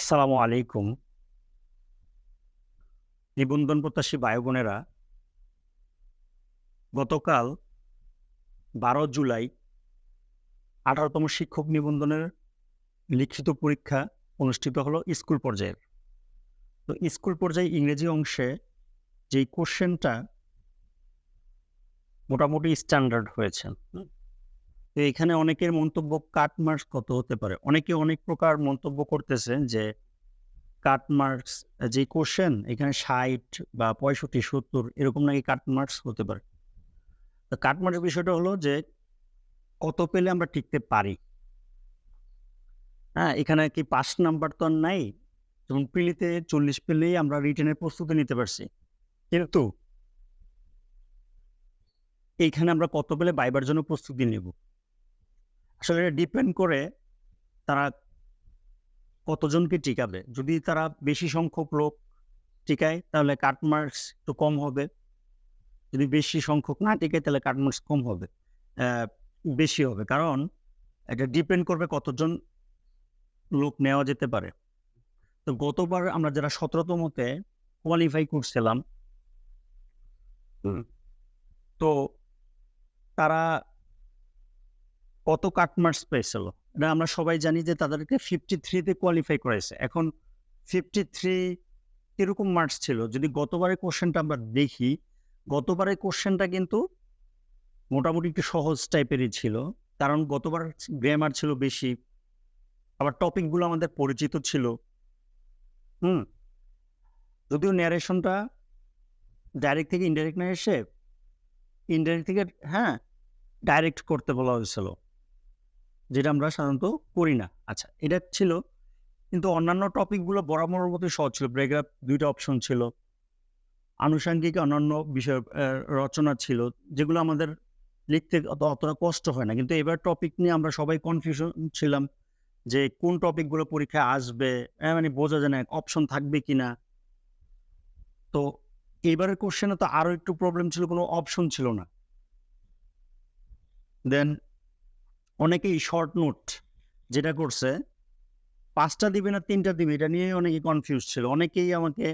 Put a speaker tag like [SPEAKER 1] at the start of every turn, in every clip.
[SPEAKER 1] আসসালামু আলাইকুম। নিবন্ধন প্রত্যাশী ভাই বোনেরা গতকাল ১২ জুলাই ১৮তম শিক্ষক নিবন্ধনের লিখিত পরীক্ষা অনুষ্ঠিত হলো স্কুল পর্যায়ের। তো স্কুল পর্যায়ে ইংরেজি অংশে যেই কোশ্চেনটা মোটামুটি স্ট্যান্ডার্ড হয়েছে। তো এখানে অনেকের মন্তব্য কাট মার্কস কত হতে পারে? অনেকে অনেক প্রকার মন্তব্য করতেছেন যে কাট মার্কস যে কোশ্চেন এখানে ৬০ বা ৬৫, ৭০ এরকম নাকি কাট মার্কস হতে পারে। তো কাট মার্কসের বিষয়টা হলো যে কত পেলে আমরা টিকতে পারি? হ্যাঁ, এখানে কি পাস নাম্বার তো আর নাই। যেমন প্রিলিতে ৪০ পেলেই আমরা রিটেনের প্রস্তুতি নিতে পারছি। কিন্তু এইখানে আমরা কত পেলে বাইবার জন্য প্রস্তুতি নেব? আসলে ডিপেন্ড করে তারা কতজনকে টিকাবে। যদি তারা বেশি সংখ্যক লোক টিকায়, তাহলে কাট মার্কস একটু কম হবে। যদি বেশি সংখ্যক না টিকায়, তাহলে কাট মার্কস কম হবে। বেশি হবে। কারণ এটা ডিপেন্ড করবে কতজন লোক নেওয়া যেতে পারে। তো গতবার আমরা যারা ১৭ তমতে কোয়ালিফাই করছিলাম। তো তারা কত কাট মার্কস পেয়েছিল? আমরা সবাই জানি যে তাদেরকে ফিফটি থ্রিতে কোয়ালিফাই করেছে এখন 53 কীরকম মার্কস ছিল? যদি গতবারের কোশ্চেনটা আমরা দেখি, গতবারের কোশ্চেনটা কিন্তু মোটামুটি একটু সহজ টাইপেরই ছিল। কারণ গতবার গ্রামার ছিল বেশি। আবার টপিকগুলো আমাদের পরিচিত ছিল। হুম? যদিও ন্যারেশনটা ডাইরেক্ট থেকে ইনডাইরেক্ট না এসে ইনডাইরেক্ট থেকে হ্যাঁ, ডাইরেক্ট করতে বলা হয়েছিল। যেটা আমরা সাধারণত করি না। আচ্ছা, এটা ছিল। কিন্তু অন্যান্য টপিকগুলো বরাবরের মতো সহজ ছিল। প্যারাগ্রাফ ২ টা অপশন ছিল। আনুষাঙ্গিক অন্যান্য বিষয় রচনা ছিল। যেগুলো আমাদের লিখতে অত অতটা কষ্ট হয় না। কিন্তু এবার টপিক নিয়ে আমরা সবাই কনফিউশন ছিলাম যে কোন টপিকগুলো পরীক্ষায় আসবে। অ্যা মানে বোঝা যায় না অপশন থাকবে কি না তো এবারের কোশ্চেনে তো আরও একটু প্রবলেম ছিল কোনো অপশন ছিল না। দেন অনেকেই শর্ট নোট যেটা করছে পাঁচটা দিবে না ৩ টা দিবে এটা নিয়ে অনেকে কনফিউজ ছিল। অনেকেই আমাকে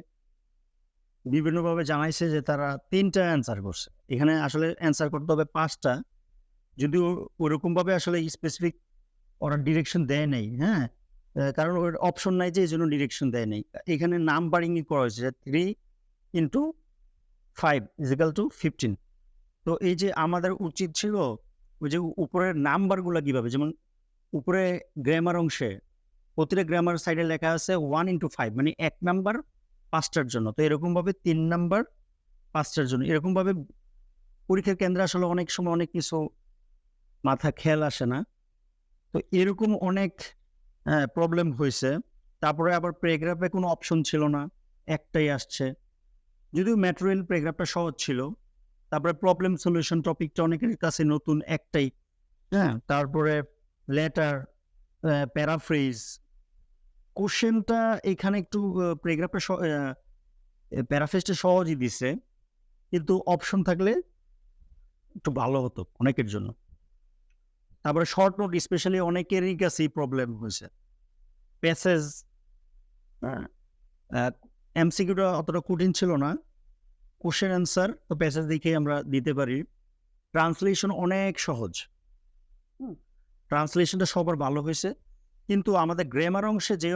[SPEAKER 1] বিভিন্নভাবে জানাইছে যে তারা ৩ টা অ্যান্সার করছে। এখানে আসলে অ্যান্সার করতে হবে ৫ টা। যদিও ওরকমভাবে আসলে স্পেসিফিক ওরা ডিরেকশন দেয় নাই, হ্যাঁ? কারণ ওর অপশন নাই যে এই জন্য ডিরেকশন দেয় নাই। এখানে নাম্বারিং করা হয়েছে three into five is equal to 15 তো এই যে আমাদের উচিত ছিল ওই যে উপরের নাম্বারগুলা কীভাবে যেমন উপরে গ্রামার অংশে, প্রতিটা গ্রামার সাইডে লেখা আছে ওয়ান ইন্টু ফাইভ মানে এক নাম্বার পাঁচটার জন্য। তো এরকমভাবে তিন নাম্বার পাঁচটার জন্য। এরকমভাবে পরীক্ষার কেন্দ্রে আসলে অনেক সময় অনেক কিছু মাথা খেয়াল আসে না। তো এরকম অনেক প্রবলেম হয়েছে তারপরে আবার প্যারাগ্রাফে কোনো অপশন ছিল না। একটাই আসছে। যদিও ম্যাটেরিয়াল প্যারাগ্রাফটা সহজ ছিল। তারপরে প্রবলেম সলিউশন টপিকটা অনেকের কাছে নতুন একটাই। হ্যাঁ? তারপরে লেটার, প্যারাফ্রেজ। কোশ্চেনটা এখানে একটু প্যারাগ্রাফটা প্যারাফ্রেজটা সহজই দিছে। কিন্তু অপশন থাকলে একটু ভালো হতো অনেকের জন্য। তারপরে শর্ট নোট স্পেশালি অনেকেরই কাছেই প্রবলেম হয়েছে প্যাসেজ? এমসিকিউটা অতটা কঠিন ছিল না। কোশ্চেন অ্যান্সার তো প্যাসেজ দেখেই আমরা দিতে পারি। ট্রান্সলেশন অনেক সহজ। ট্রান্সলেশনটা সবার ভালো হয়েছে কিন্তু আমাদের গ্রামার অংশে যে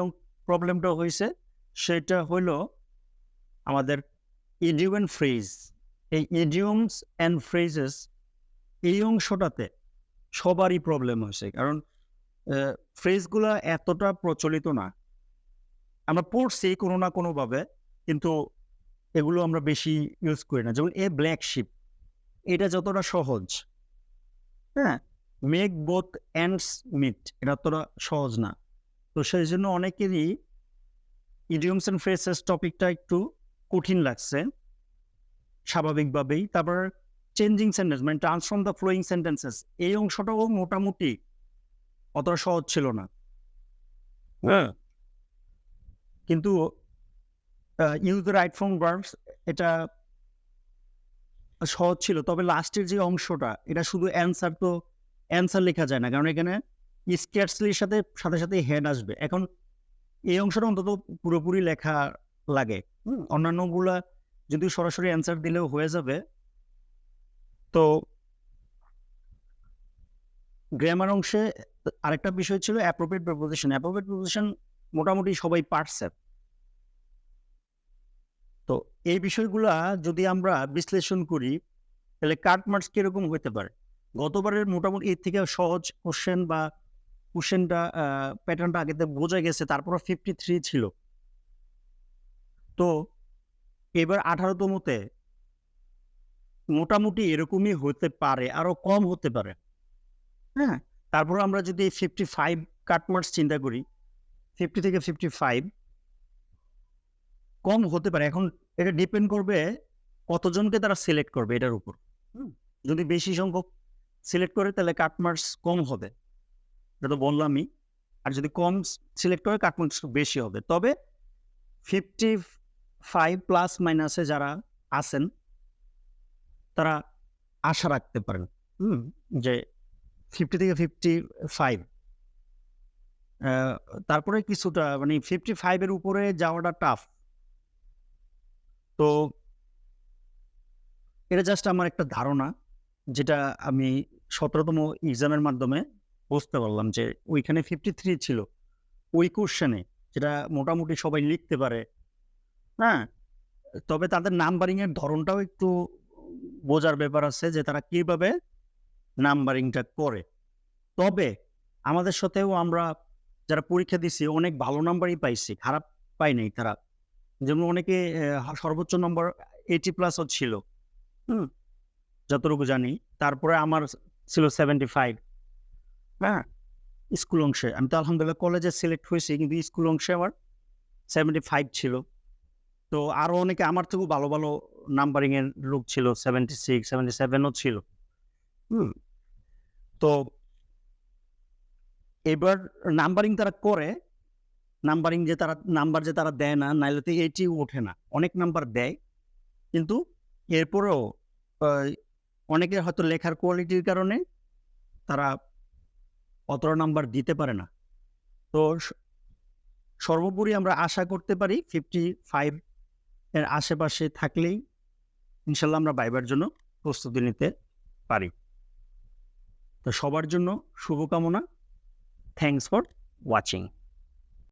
[SPEAKER 1] প্রবলেমটা হয়েছে সেটা হইল আমাদের ইডিয়ম অ্যান্ড ফ্রেজ। এই ইডিয়মস অ্যান্ড ফ্রেজেস এই অংশটাতে সবারই প্রবলেম হয়েছে কারণ ফ্রেজগুলা এতটা প্রচলিত না। আমরা পড়ছি কোনো না কোনোভাবে। কিন্তু এগুলো আমরা বেশি ইউজ করি না। যেমন এ ব্ল্যাক শিপ এটা যতটা সহজ, হ্যাঁ? মেক বোথ এন্ডস মিট এটা অতটা সহজ না। তো সেই জন্য অনেকেরই ইডিয়মস অ্যান্ড ফ্রেজেস টপিকটা একটু কঠিন লাগছে। স্বাভাবিকভাবেই। তারপর চেঞ্জিং সেন্টেন্স মানে ট্রান্সফর্ম দ্য ফ্লোয়িং সেন্টেন্সেস এই অংশটাও মোটামুটি অতটা সহজ ছিল না। হ্যাঁ? কিন্তু use the right form verbs এটা সহজ ছিল। তবে লাস্টের যে অংশটা এটা শুধু অ্যান্সার তো অ্যান্সার লেখা যায় না। কারণ এখানে স্ক্যাটসলির সাথে, সাথে, সাথে হেড আসবে। এখন এই অংশটা অন্তত পুরোপুরি লেখা লাগে অন্যান্যগুলা যদি সরাসরি অ্যান্সার দিলেও হয়ে যাবে তো গ্রামার অংশে আরেকটা বিষয় ছিল অ্যাপ্রোপ্রিয়েট প্রেপোজিশন অ্যাপ্রোপ্রিয়েট প্রেপোজিশন মোটামুটি সবাই পারছে তো এই বিষয়গুলা যদি আমরা বিশ্লেষণ করি, তাহলে কাট মার্কস কীরকম হতে পারে? গতবারের মোটামুটি এর থেকে সহজ কোশ্চেন বা কোশ্চেনটা প্যাটার্নটা আগেতে বোঝা গেছে তারপর ফিফটি থ্রি ছিল। তো এবার আঠারোতমতে মোটামুটি এরকমই হতে পারে, আরও কম হতে পারে। হ্যাঁ তারপর আমরা যদি ফিফটি ফাইভ কাটমার্কস চিন্তা করি ফিফটি থেকে ফিফটি ফাইভ কম হতে পারে। এখন এটা ডিপেন্ড করবে কতজনকে তারা সিলেক্ট করবে এটার উপর। যদি বেশি সংখ্যক সিলেক্ট করে, তাহলে কাটমার্কস কম হবে। এটা তো বললামই। আর যদি কম সিলেক্ট করে কাটমার্কস বেশি হবে। তবে ফিফটি ফাইভ প্লাস মাইনাসে যারা আছেন, তারা আশা রাখতে পারেন। যে ফিফটি থেকে ফিফটি ফাইভ তারপরে কিছুটা মানে ফিফটি ফাইভের উপরে যাওয়াটা টাফ তো এটা জাস্ট আমার একটা ধারণা, যেটা আমি সতেরোতম এক্সামের মাধ্যমে বুঝতে পারলাম যে ওইখানে ফিফটি থ্রি ছিল। ওই কোশ্চেনে যেটা মোটামুটি সবাই লিখতে পারে হ্যাঁ? তবে তাদের নাম্বারিং এর ধরনটাও একটু বোঝার ব্যাপার আছে যে তারা কীভাবে নাম্বারিংটা করে। তবে আমাদের সাথেও আমরা যারা পরীক্ষা দিছি, অনেক ভালো নাম্বারই পাইছি, খারাপ পাই নাই তারা। যেমন অনেকে সর্বোচ্চ নম্বর এইটি প্লাসও ছিল। হুম? যতটুকু জানি। তারপরে আমার ছিল সেভেন্টি ফাইভ হ্যাঁ? স্কুল অংশে। আমি তো আলহামদুলিল্লাহ কলেজে সিলেক্ট হয়েছি, কিন্তু স্কুল অংশে আমার সেভেন্টি ফাইভ ছিল। তো আরও অনেকে আমার থেকেও ভালো ভালো নাম্বারিংয়ের লোক ছিল। সেভেন্টি সিক্স সেভেন্টি সেভেনও ছিল। হুম? তো এবার নাম্বারিং তারা করে নাম্বারিং যে তারা, নাম্বার যে তারা দেয় না, নাইলে তো এইটি ওঠে না। অনেক নাম্বার দেয়, কিন্তু এরপরেও অনেকের হয়তো লেখার কোয়ালিটির কারণে তারা অতটা নাম্বার দিতে পারে না। তো সর্বোপরি আমরা আশা করতে পারি ফিফটি ফাইভ এর আশেপাশে থাকলেই ইনশাল্লাহ আমরা বাইবার জন্য প্রস্তুতি নিতে পারি। তো সবার জন্য শুভকামনা। Thanks for watching